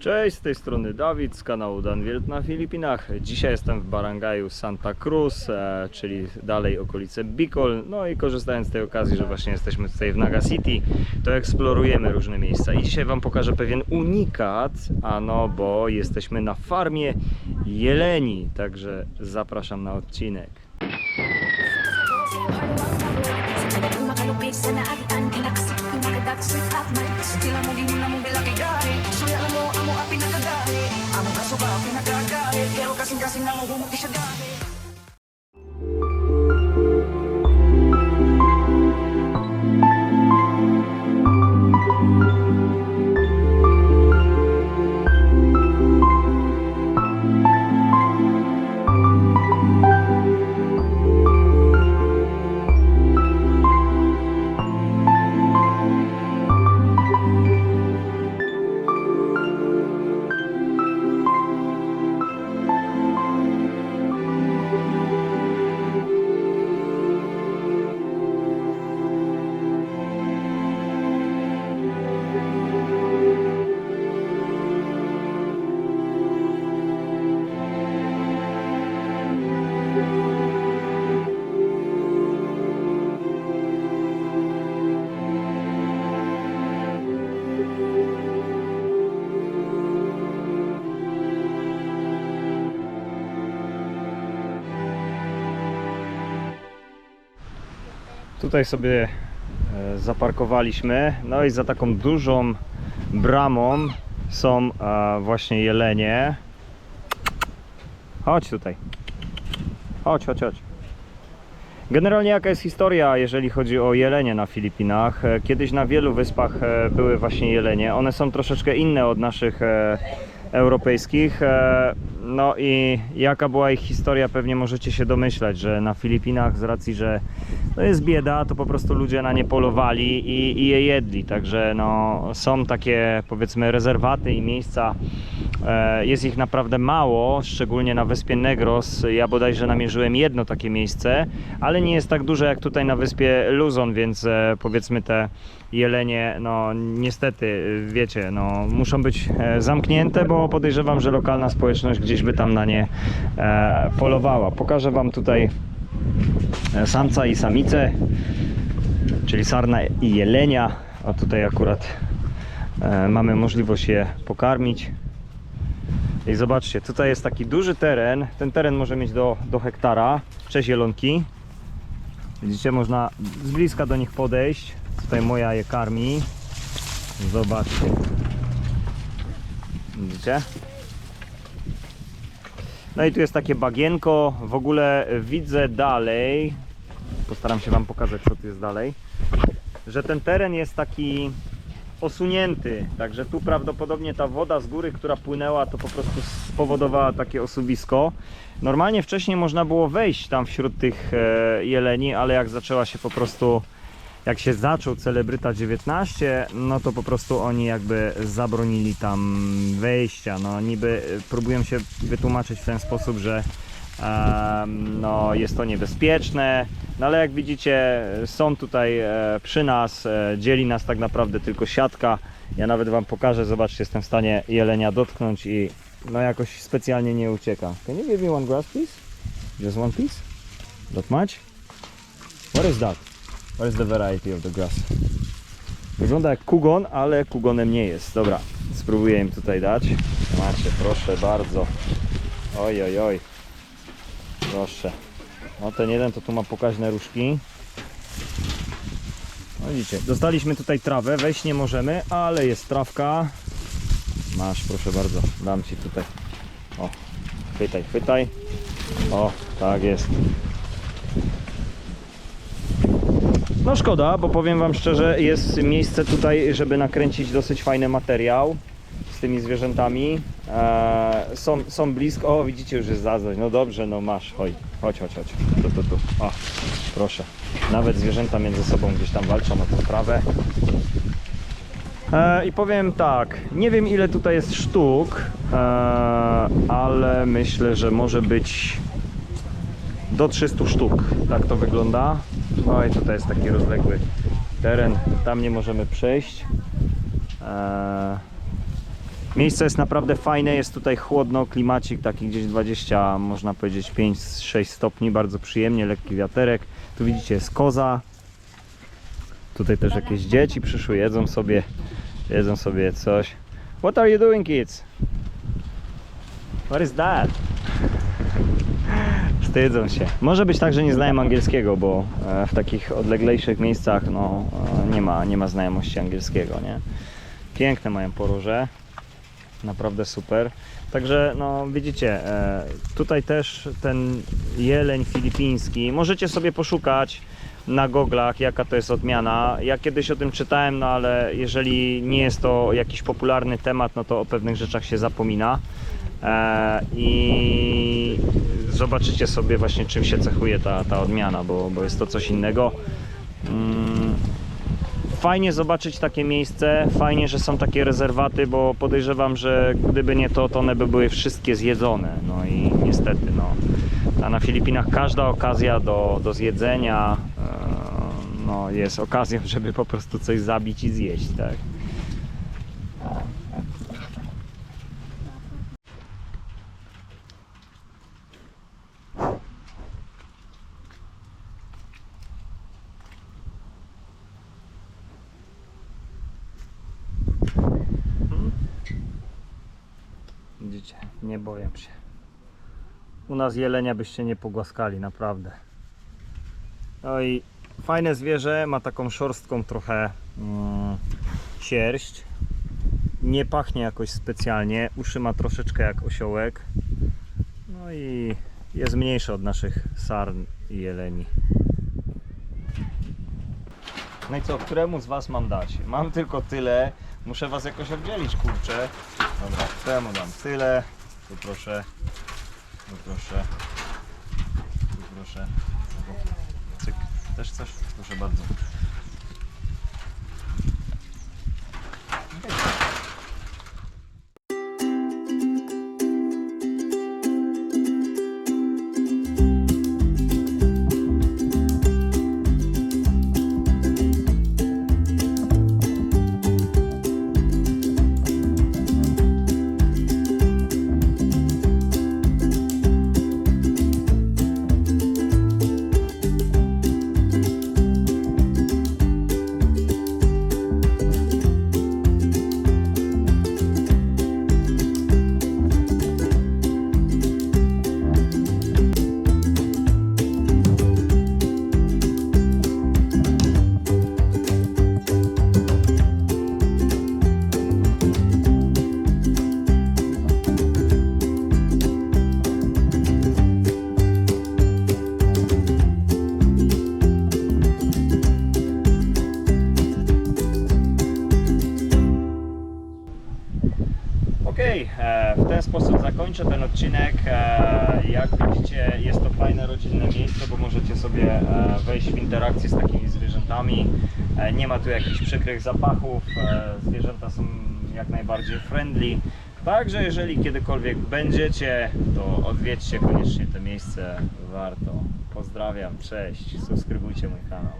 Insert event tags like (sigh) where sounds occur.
Cześć, z tej strony Dawid z kanału Dan Wielt na Filipinach. Dzisiaj jestem w barangaju Santa Cruz, e, czyli dalej okolice Bicol. No i korzystając z tej okazji, że właśnie jesteśmy tutaj w Naga City, to eksplorujemy różne miejsca. I dzisiaj Wam pokażę pewien unikat, ano bo jesteśmy na farmie jeleni, także zapraszam na odcinek. Pinagagamit Pero kasing-kasing nangungumuti siya gamit Tutaj sobie e, zaparkowaliśmy. No i za taką dużą bramą są e, właśnie jelenie. Chodź tutaj. Chodź, chodź, chodź. Generalnie jaka jest historia, jeżeli chodzi o jelenie na Filipinach? E, Kiedyś na wielu wyspach były właśnie jelenie. One są troszeczkę inne od naszych europejskich. E, No i jaka była ich historia, pewnie możecie się domyślać, że na Filipinach z racji, że to jest bieda, to po prostu ludzie na nie polowali i, i je jedli. Także no, są takie powiedzmy rezerwaty i miejsca. E, Jest ich naprawdę mało, szczególnie na wyspie Negros. Ja bodajże namierzyłem jedno takie miejsce, ale nie jest tak duże jak tutaj na wyspie Luzon, więc e, powiedzmy te jelenie, no niestety, wiecie, no muszą być e, zamknięte, bo podejrzewam, że lokalna społeczność gdzieś by tam na nie e, polowała. Pokażę Wam tutaj e, samca i samicę, czyli sarna i jelenia. A tutaj akurat mamy możliwość je pokarmić. I zobaczcie, tutaj jest taki duży teren. Ten teren może mieć do, do hektara. Cześć jelonki. Widzicie, można z bliska do nich podejść. Tutaj moja je karmi. Zobaczcie. Widzicie? No i tu jest takie bagienko. W ogóle widzę dalej. Postaram się Wam pokazać, co tu jest dalej. Że ten teren jest taki osunięty. Także tu prawdopodobnie ta woda z góry, która płynęła, to po prostu spowodowała takie osuwisko. Normalnie wcześniej można było wejść tam wśród tych e, jeleni, ale jak zaczęła się po prostu jak się zaczął celebryta 19, no to po prostu oni jakby zabronili tam wejścia. No niby e, próbują się wytłumaczyć w ten sposób, że no, jest to niebezpieczne, no ale jak widzicie są tutaj e, przy nas, e, dzieli nas tak naprawdę tylko siatka. Ja nawet Wam pokażę, zobaczcie, jestem w stanie jelenia dotknąć i no jakoś specjalnie nie ucieka. Can you give me one grass please? Just one piece? That much? What is that? What is the variety of the grass? Wygląda jak kugon, ale kugonem nie jest. Dobra, spróbuję im tutaj dać. Macie, proszę bardzo. Oj, oj, oj. Proszę. No ten jeden to tu ma pokaźne różki. No widzicie, dostaliśmy tutaj trawę, wejść nie możemy, ale jest trawka. Masz, proszę bardzo, dam Ci tutaj. O, chwytaj, chwytaj. O, tak jest. No szkoda, bo powiem Wam szczerze, jest miejsce tutaj, żeby nakręcić dosyć fajny materiał z tymi zwierzętami. Eee, są, są blisko, o widzicie już jest zazaś, no dobrze, no masz, chodź, chodź, chodź, chodź, tu, tu, tu, o, proszę. Nawet zwierzęta między sobą gdzieś tam walczą o tę trawę. E, I powiem tak, nie wiem ile tutaj jest sztuk, e, ale myślę, że może być do 300 sztuk. Tak to wygląda. I tutaj jest taki rozległy teren, tam nie możemy przejść. E, Miejsce jest naprawdę fajne, jest tutaj chłodno, klimacik taki gdzieś 20, można powiedzieć 5-6 stopni, bardzo przyjemnie, lekki wiaterek. Tu widzicie jest koza. Tutaj też jakieś dzieci przyszły, jedzą sobie, jedzą sobie coś. What are you doing kids? What is that? Wstydzą się. Może być tak, że nie znają angielskiego, bo e, w takich odleglejszych miejscach no, e, nie, ma, nie ma znajomości angielskiego, nie? Piękne mają poroże. Naprawdę super. Także no widzicie, e, tutaj też ten jeleń filipiński, możecie sobie poszukać na goglach jaka to jest odmiana. Ja kiedyś o tym czytałem, no ale jeżeli nie jest to jakiś popularny temat, no to o pewnych rzeczach się zapomina. I zobaczycie sobie właśnie czym się cechuje ta, ta odmiana, bo, bo jest to coś innego. Mm, Fajnie zobaczyć takie miejsce, fajnie, że są takie rezerwaty, bo podejrzewam, że gdyby nie to, to one by były wszystkie zjedzone. No i niestety, no. A na Filipinach każda okazja do, do zjedzenia e, no, jest okazją, (laughs) żeby po prostu coś zabić i zjeść, tak? Widzicie, nie boję się. U nas jelenia byście nie pogłaskali, naprawdę. No i fajne zwierzę, ma taką szorstką trochę mm, sierść. Nie pachnie jakoś specjalnie, uszy ma troszeczkę jak osiołek. No i jest mniejszy od naszych sarn i jeleni. No i co, któremu z Was mam dać? Mam tylko tyle. Muszę Was jakoś oddzielić, kurczę. Dobra, temu dam tyle. Tu proszę. Tu proszę. Tu proszę. Cyk. Też coś? Proszę bardzo. Zakończę ten odcinek. E, Jak widzicie, jest to fajne rodzinne miejsce, bo możecie sobie e, wejść w interakcję z takimi zwierzętami. E, Nie ma tu jakichś przykrych zapachów, zwierzęta są jak najbardziej friendly. Także jeżeli kiedykolwiek będziecie, to odwiedźcie koniecznie to miejsce. Warto. Pozdrawiam, cześć, subskrybujcie mój kanał.